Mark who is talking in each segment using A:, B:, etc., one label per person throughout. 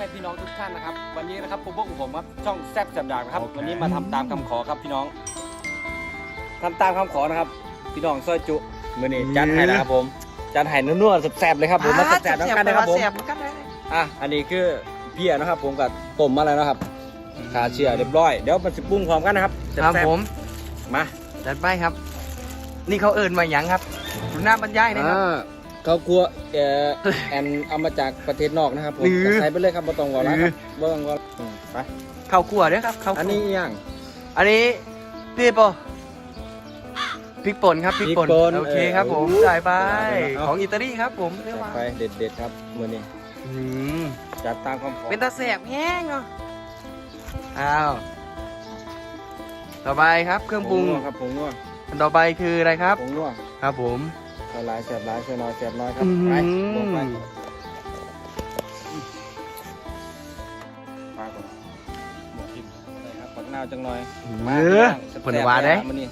A: นะครับ วันนี้นะครับผมพวกผมครับช่องแซ่บจับดากนะครับ
B: โอเค
A: วันนี้มาทำตามคำขอครับพี่น้องทำตามคำขอนะครับ พี่น้องซอยจุมือนี้จัดให้นะครับผมจัดให้นัวๆแซ่บๆเลยครับผมมาแซ่บๆน้ำกันนะครับผม
C: แซ่บกันเลย
A: อะ อันนี้คือเพียนะครับผมกับต้มมาแล้วนะครับขาเชียร์เรียบร้อย เดี๋ยวมันจะปรุงพร้อมกันนะครับ
C: ครับ
A: แซ่บ
C: ผม
A: ๆมา
C: จัดไปครับ นี่เขาเอิญมาหยังครับดูหน้าบรรยายหนะครับ
A: อ่า เขากลัวเอ่อแอนเอามาจากประเทศนอกนะครับผม
C: อือ
A: ใส่ไปเลยครับบ่ต้องวอละครับบ่ต้องวอละอืมไป
C: ข้าวคั่วด้วยครับข้าวคั่ว
A: อันนี้อหย่าง
C: อันนี้พี่ปอพริกป่นครับพริกป่น
A: พริกป่น
C: โอเคครับผม
A: เออ
C: จ่ายไป
A: เอา
C: ของอิตาลีครับผมเรียก
A: จัด
C: ว่า
A: ไปเด็ดๆครับมือนี้
C: อืม
A: จัดตามความขอ
C: เป็นตาแสบแห้งเนาะอ้าวต่อไปครับเครื่องปรุง
A: นัวครับผงนัว
C: อันต่อไปคืออะไรครับ
A: ผงนัว
C: ครับผม
A: ใส่หลายแสบหลายใส่น้อยแสบน้อยครับ
C: อื้อหือ
A: ไปลงไปปลาก่อนหมกทิมใส่ครับปักนาวจังหน่อย
C: เออ
A: แซ่บๆ
C: ผลวาได้
A: มื้อนี้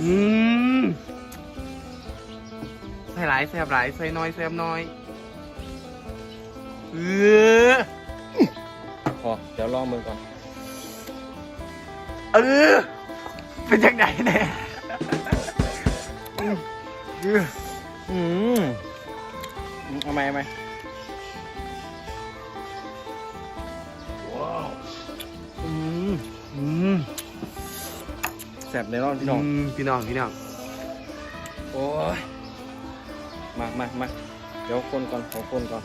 A: อืมา
C: ยแสบหลายใส่น้อยแสบน้อยเออ
A: พอเดี๋ยวลองมือก่อน
C: เออเป็นจังไหนเนี่ยเออ
A: อืมอืมเอาไหมเอาไหม
C: อืมอืม
A: แสบในรอนพี่น้อง
C: มพี่น้องพี่น้อง
A: โอ้ย มามามาเดี๋ยวคนก่อนขอคนก่อน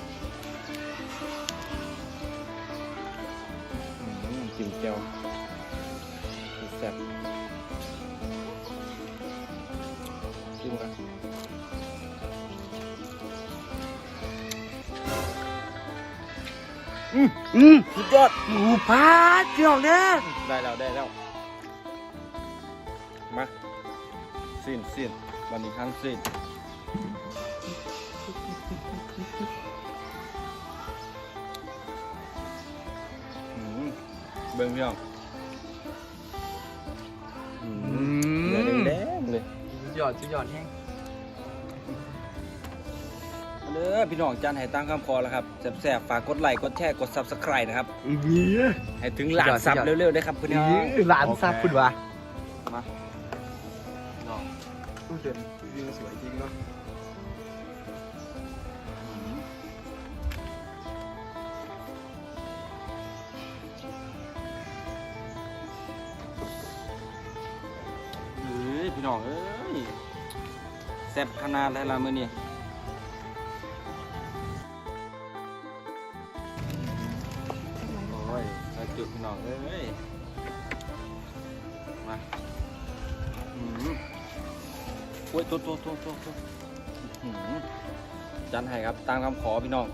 A: อืมจิ้มแก้วแซ่บจิ้มกันอืม
C: อืม
A: สุดยอด
C: หมูพาดพี่น้องเด้อ
A: ได้แล้วได้แล้ว มาสิ้นสิ้นวันนี้ขั้นสิ้น บิ่งพี่น้องอืมเนื้อแดงๆเลย
C: สุดยอดสุดยอดแห้ง
A: เอาเด้อพี่น้องจานให้ตั้งคำคอแล้วครับแซ่บๆฝากกดไลค์กดแชร์กด subscribe นะครับ
C: เงี้ย
A: ให้ถึงหลาน
C: สุดยอด
A: ซับ
C: สุดยอด
A: เร็วๆได้ครับพี่น้อง
C: หลานซับคุณวะ
A: มา
C: ตู้เด่นวิวสวยจริงเนาะ
A: แซ่บขนาดแล้วล่ะมือนี้โอ้ยใส่จุดพี่น้องเอ้ย มาอืมโอ้ยตัวตัวตัวตัวตัวจันให้ครับตามคำขอพี่น้อง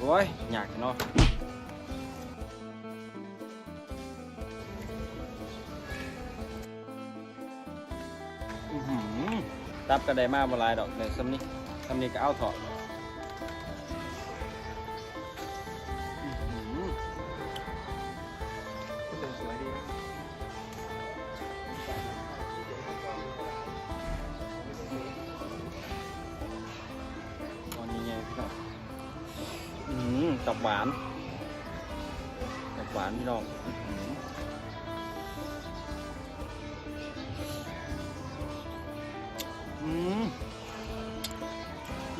A: โอ้ยอยากเนาะ รับกระไดมาบหลายดอกเลยซ้ำนี้ซ้ำนี้ก็เอาเถอะอื้อหือ
C: ตู้เด่นสวยดีนะ
A: ตอนนี้ไงพี่น้องอื้อหือตับหวานตับหวานพี่น้อง ส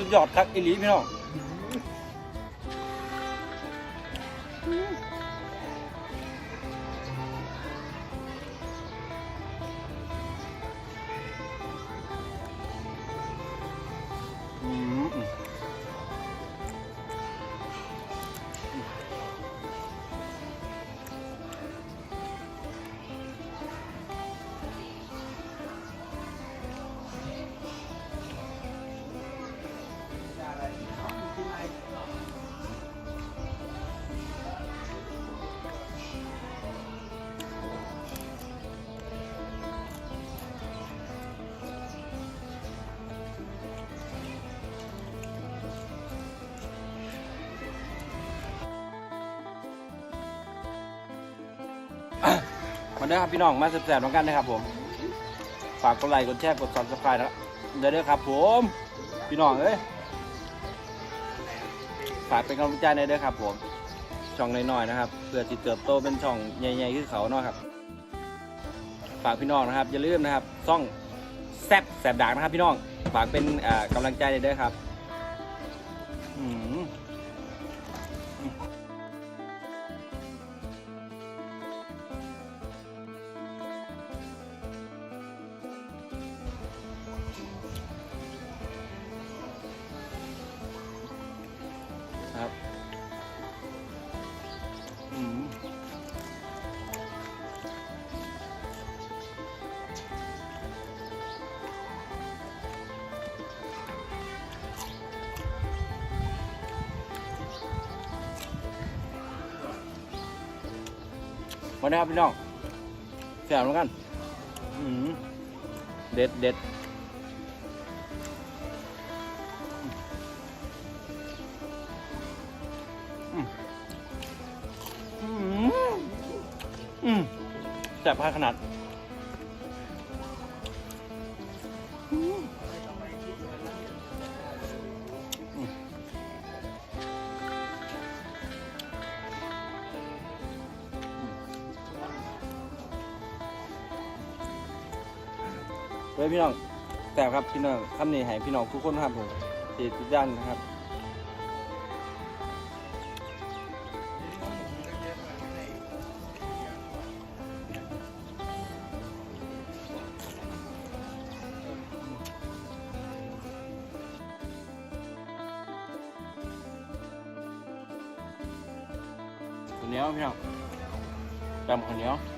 A: ุดยอดครับอิลีพี่น้องอืม เด้อครับพี่น้องมาแซ่บๆน้องกันนะครับผมฝากกดไลค์กดแชร์กด subscribe นะเด้อเด้อครับผม พี่น้องเอ้ยฝากเป็นกำลังใจในเด้อครับผมช่องน้อยๆนะครับเพื่อที่เติบโตเป็นช่องใหญ่ๆขึ้นเขาเนาะครับ ฝากพี่น้องนะครับอย่าลืมนะครับช่องแซบแซบดากนะครับพี่น้องฝากเป็นอ่ากำลังใจในเด้อครับอืมครับ มาเด้ครับพี่น้องแซ่บแล้วกันอืมเด็ดเด็ดอืมอืมแซ่บพาขนาด ฮ้ยพี่น้องแซ่ครับพี่น้องคำนี้ให้พี่น้องทุกคนครับผมที่ทุกย่านนะครับข้าวเหนียวพี่น้องจำข้าวเหนียว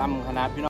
A: ลำขนาดพี่น้อง